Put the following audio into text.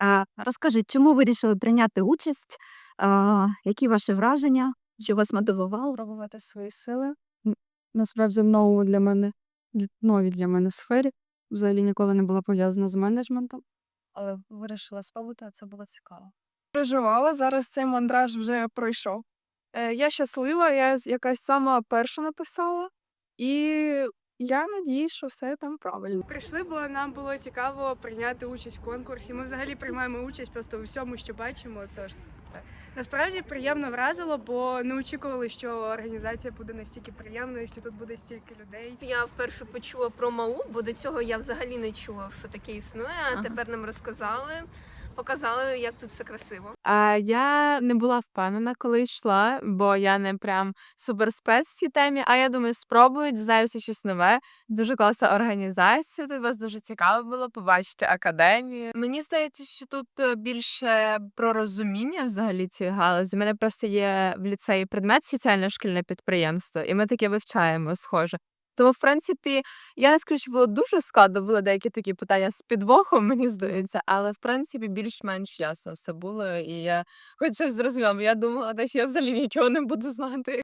А, розкажіть, чому вирішили прийняти участь? А, які ваші враження? Що вас мотивувало? Пробувати свої сили. Н- Насправді в новому для мене д- новій для мене сфері. Взагалі ніколи не була пов'язана з менеджментом. Але вирішила спробувати, а це було цікаво. переживала. Зараз цей мандраж вже пройшов. Е, я щаслива, я з- якась сама перша написала, і я надіюсь, що все там правильно. Прийшли, бо нам було цікаво прийняти участь в конкурсі. Ми взагалі приймаємо участь просто у всьому, що бачимо. Тож так. насправді приємно вразило, бо не очікували, що організація буде настільки приємною, що тут буде стільки людей. Я вперше почула про МАУ, бо до цього я взагалі не чула, що таке існує. А Ага. тепер нам розказали, показали, як тут все красиво. А я не була впевнена, коли йшла, бо я не прям суперспец в цій темі. А я думаю, спробую, дізнаюся щось нове. Дуже класна організація. Тут вас дуже цікаво було побачити академію. Мені здається, що тут е, більше про розуміння взагалі цієї галузі. У мене просто є в ліцеї предмет соціальне шкільне підприємство, і ми таке вивчаємо схоже. Тому, в принципі, я не скажу, що було дуже складно, були деякі такі питання з підвохом, мені здається, але в принципі більш-менш ясно все було, і я хоч щось зрозуміла, я думала, що я взагалі нічого не буду знати.